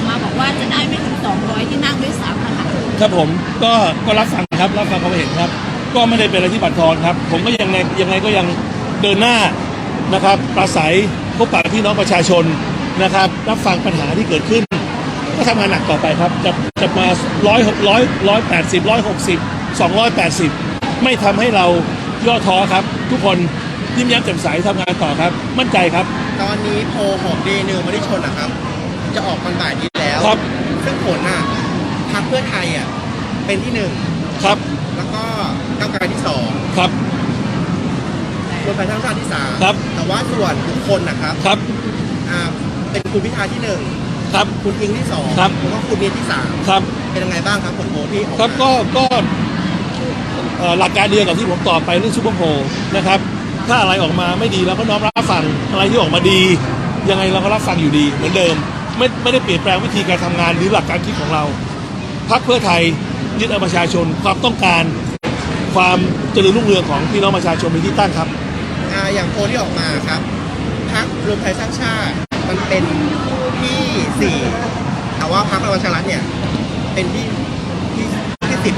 อกมาบอกว่าจะได้ไม่ถึง 200 ที่นั่งด้วยซ้ำนะคะครับผมก็ก็รับฟังครับรับฟังความเห็นครับ ก็ไม่ได้เป็นอะไรที่บั่นทอนครับ ผมก็ยังไงยังไงก็ยังเดินหน้านะครับปราศัยพบปะพี่น้องประชาชนนะครับ รับฟังปัญหาที่เกิดขึ้น ก็ทำงานหนักต่อไปครับจะจะมาร้อยหกร้อยร้อยแปดสิบร้อยหกสิบสองร้อยแปดสิบไม่ทำให้เราย่อท้อครับ ทุกคนยิ้มแย้มแจ่มใสทำงานต่อครับ มั่นใจครับ ตอนนี้โพลของดีนิวไม่ได้ชนนะครับ จะออกวันบ่ายนี้แล้ว ครับ ซึ่งผลน่ะพรรคเพื่อไทยอะเป็นที่หนึ่งครับ แล้วก็ก้าวไกลที่สองครับ รวมไทยสร้างชาติที่สามครับ แต่ว่าส่วนบุคคลนะครับครับ อ่าเป็นคุณพิธาที่หนึ่งครับ คุณอิงที่สองครับ แล้วก็คุณเนียที่สามครับ เป็นยังไงบ้างครับผลโพลที่ออกครับมา ก็ก็เอ่อหลักการเดียวกับที่ผมตอบไปเรื่องซูเปอร์โพลนะครับ ถ้าอะไรออกมาไม่ดีเราก็น้อมรับฟังอะไรที่ออกมาดี ยังไงเราก็รับฟังอยู่ดีเหมือนเดิม ไม่ไม่ได้เปลี่ยนแปลงวิธีการทำงานหรือหลักการคิดของเราพรรคเพื่อไทยยึดเอาประชาชนความต้องการ ความเจริญรุ่งเรืองของพี่น้องประชาชนเป็นที่ตั้งครับอ่าอย่างโพลที่ออกมาครับพรรครวมไทยสร้างชาติมันเป็นที่สี่แต่ว่าพรรคพลังประชารัฐเนี่ยเป็นที่ที่ที่สิบ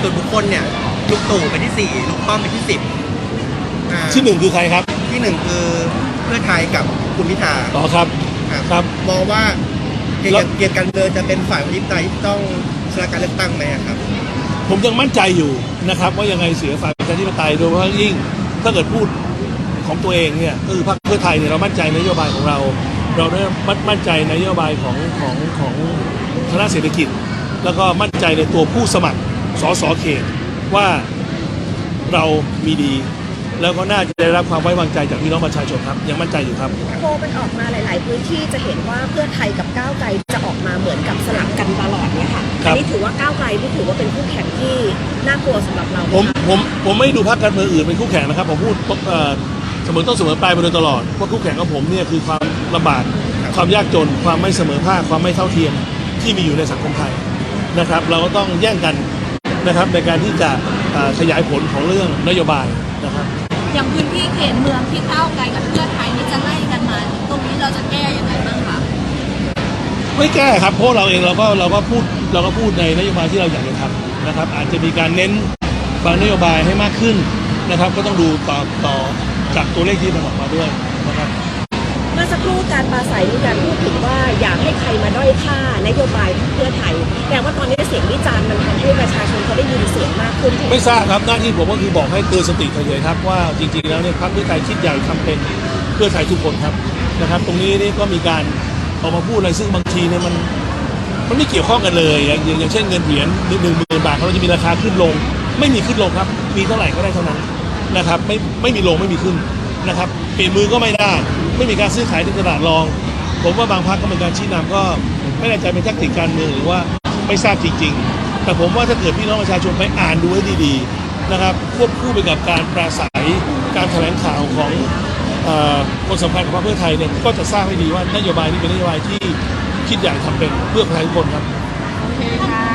ส่วนบุคคลเนี่ยลุงตู่เป็นที่สี่ลุงป้อมเป็นที่สิบอ่าที่หนึ่งคือใครครับ ที่หนึ่งคือเพื่อไทยกับคุณพิธาต่อครับ ครับ มองว่าเกมแล้วเกมการเมืองจะเป็นฝ่ายประชาธิปไตยที่ต้องชนะการเลือกตั้งไหมอะครับ ผมยังมั่นใจอยู่นะครับว่ายังไงเสียฝ่ายประชาธิปไตยโดยเฉพาะยิ่งถ้าเกิดพูดของตัวเองเนี่ยก็คือพรรคเพื่อไทยเนี่ยเรามั่นใจนโยบายของเรา เราได้มั่นใจในนโยบายของของของคณะเศรษฐกิจ แล้วก็มั่นใจในตัวผู้สมัครสสเขตว่าเรามีดี แล้วก็น่าจะได้รับความไว้วางใจจากพี่น้องประชาชนครับ ยังมั่นใจอยู่ครับ โพลมันออกมาหลาย ๆ พื้นที่จะเห็นว่าเพื่อไทยกับก้าวไกลจะออกมาเหมือนกับสลับกันตลอดเนี่ยค่ะครัอับ นนี้ถือว่าก้าวไกลที่ถือว่าเป็นคู่แข่งที่น่ากลัวสำหรับเราไหผมคะผมผมไม่ดูพรรคการเมืองอื่นเป็นคู่แข่งนะครับผมพูดเอ่อเสมอต้นเสมอปลายมาโดยตลอดว่าคู่แข่งของผมเนี่ยคือความลำบากความยากจน ความไม่เสมอภาคความไม่เท่าเทียมที่มีอยู่ในสังคมไทยนะครับ เราก็ต้องแย่งกันนะครับในการที่จะเอ่อขยายผลของเรื่องนโยบายนะครับ อย่างพื้นที่เขตเมืองที่ก้าวไกลกับเพื่อไทยนี่จะไล่กันมา ตรงนี้เราจะแก้ยังไงบ้างคะไม่แก้ครับเพราะเราเองเราก็เราก็พูดเราก็พูดในนโยบายที่เราอยากจะทำนะครับ อาจจะมีการเน้นบางนโยบายให้มากขึ้นนะครับ ก็ต้องดูต่อต่อจากตัวเลขที่มันออกมาด้วยนะครับเมื่อสักครู่การปราศัยมีการพูดถึงว่าอยากให้ใครมาด้อยค่านโยบายของเพื่อไทยแต่ว่าตอนนี้ เสียงวิจารณ์มันทำให้ประชาชนเขาได้ยินเสียงมากขึ้นไม่ทราบครับหน้าที่ผมก็คือบอกให้เตือนสติเฉยๆครับว่าจริงๆแล้วเนี่ยพรรคเพื่อไทยคิดใหญ่ทำเป็นเพื่อไทยทุกคนครับนะครับ ตรงนี้นี่ก็มีการออกมาพูดอะไรซึ่งบางทีเนี่ยมันมันไม่เกี่ยวข้องกันเลย อย่างอย่างอย่างเช่นเงินเหรียญหนึ่งหมื่นบาทเขาจะมีราคาขึ้นลง ไม่มีขึ้นลงครับ มีเท่าไหร่ก็ได้เท่านั้นนะครับไม่ไม่มีลงไม่มีขึ้นนะครับเปลี่ยนมือก็ไม่ได้ ไม่มีการซื้อขายที่ตลาดรอง ผมว่าบางพรรคก็เป็นการชี้นำก็ไม่แน่ใจเป็นแทคติกการเมืองหรือว่า ไม่ทราบจริง ๆ แต่ผมว่าถ้าเกิดพี่น้องประชาชนไปอ่านดูให้ดีๆนะครับควบคู่ไปกับการปราศัยการแถลงข่าวของอคนสำคัญของพรรคเพื่อไทยเนี่ยก็จะทราบให้ดีว่านโยบายนี้เป็นนโยบายที่คิดใหญ่ทำเป็นเพื่อประชาชนทุกคนครับโอเคค่ะ